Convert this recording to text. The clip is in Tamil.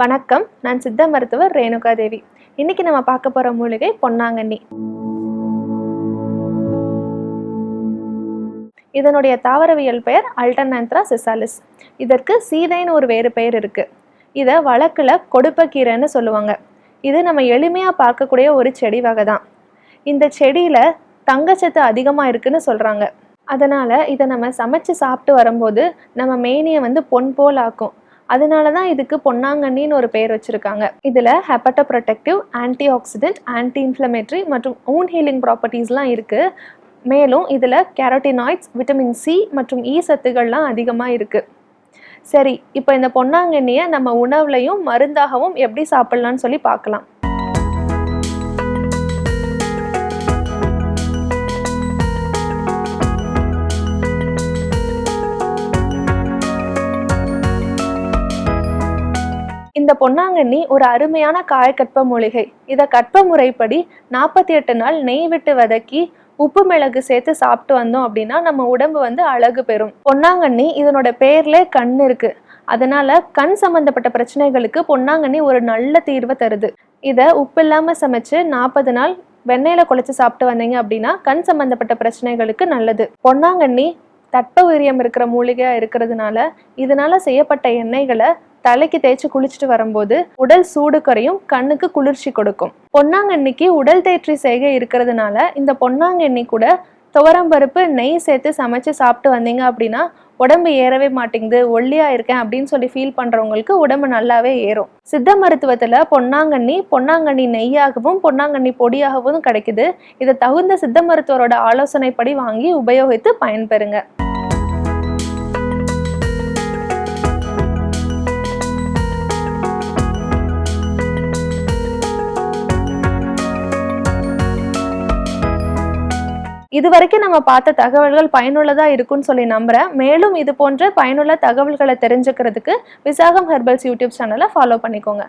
வணக்கம். நான் சித்த மருத்துவர் ரேணுகா தேவி இன்னைக்கு நம்ம பார்க்க போற மூலிகை பொன்னாங்கண்ணி. இதனுடைய தாவரவியல் பெயர் அல்டர்னாந்த்ரா சிசாலிஸ் இதற்கு சீதைன்னு ஒரு வேறு பெயர் இருக்கு. இதை வழக்கில் கொடுப்பக்கீரைன்னு சொல்லுவாங்க. இது நம்ம எளிமையாக பார்க்கக்கூடிய ஒரு செடி வகை தான் இந்த செடியில் தங்கச்சத்து அதிகமாக இருக்குன்னு சொல்கிறாங்க அதனால் இதை நம்ம சமைச்சு சாப்பிட்டு வரும்போது நம்ம மேனியை வந்து பொன் போல் ஆக்கும். அதனால தான் இதுக்கு பொன்னாங்கண்ணின்னு ஒரு பெயர் வச்சுருக்காங்க. இதில் hepatoprotective anti accident anti inflammatory மற்றும் ஊன் ஹீலிங் ப்ராப்பர்ட்டிஸ்லாம் இருக்குது மேலும் இதில் கேரோட்டினாய்ட்ஸ் விட்டமின் சி மற்றும் இ சத்துக்கள்லாம் அதிகமாக இருக்குது சரி இப்போ இந்த பொன்னாங்கண்ணியை நம்ம உணவுலையும் மருந்தாகவும் எப்படி சாப்பிட்லான்னு சொல்லி பார்க்கலாம். இந்த பொன்னாங்கண்ணி ஒரு அருமையான காயக்கற்ப மூலிகை. இதை கற்ப முறைப்படி நாற்பத்தி எட்டு நாள் நெய் விட்டு வதக்கி உப்பு மிளகு சேர்த்து சாப்பிட்டு வந்தோம் அப்படின்னா நம்ம உடம்பு வந்து அழகு பெறும். பொன்னாங்கண்ணி இதனோட பேர்ல கண் இருக்கு. அதனால கண் சம்பந்தப்பட்ட பிரச்சனைகளுக்கு பொன்னாங்கண்ணி ஒரு நல்ல தீர்வை தருது. இதை உப்பு இல்லாம சமைச்சு நாற்பது நாள் வெண்ணெயில குழைச்சு சாப்பிட்டு வந்தீங்க அப்படின்னா கண் சம்பந்தப்பட்ட பிரச்சனைகளுக்கு நல்லது. பொன்னாங்கண்ணி தட்ப உயிரியம் இருக்கிற மூலிகையா இருக்கிறதுனால இதனால செய்யப்பட்ட எண்ணெய்களை தலைக்கு தேய்ச்சி குளிச்சுட்டு வரும்போது உடல் சூடு குறையும் கண்ணுக்கு குளிர்ச்சி கொடுக்கும். பொன்னாங்கண்ணிக்கு உடல் தேற்றி செய்கை இருக்கிறதுனால இந்த பொன்னாங்கண்ணி கூட துவரம்பருப்பு நெய் சேர்த்து சமைச்சு சாப்பிட்டு வந்தீங்க அப்படின்னா உடம்பு ஏறவே மாட்டேங்குது ஒல்லியா இருக்கேன் அப்படின்னு சொல்லி ஃபீல் பண்றவங்களுக்கு உடம்பு நல்லாவே ஏறும். சித்த மருத்துவத்துல பொன்னாங்கண்ணி பொன்னாங்கண்ணி நெய்யாகவும் பொன்னாங்கண்ணி பொடியாகவும் கிடைக்குது. இதை தகுந்த சித்த மருத்துவரோட ஆலோசனைப்படி வாங்கி உபயோகித்து பயன்பெறுங்க. இது வரைக்கும் நம்ம பார்த்த தகவல்கள் பயனுள்ளதா இருக்கும்னு சொல்லி நம்புறேன். மேலும் இது போன்ற பயனுள்ள தகவல்களை தெரிஞ்சுக்கிறதுக்கு விசாகம் ஹெர்பல்ஸ் யூடியூப் சேனலை ஃபாலோ பண்ணிக்கோங்க.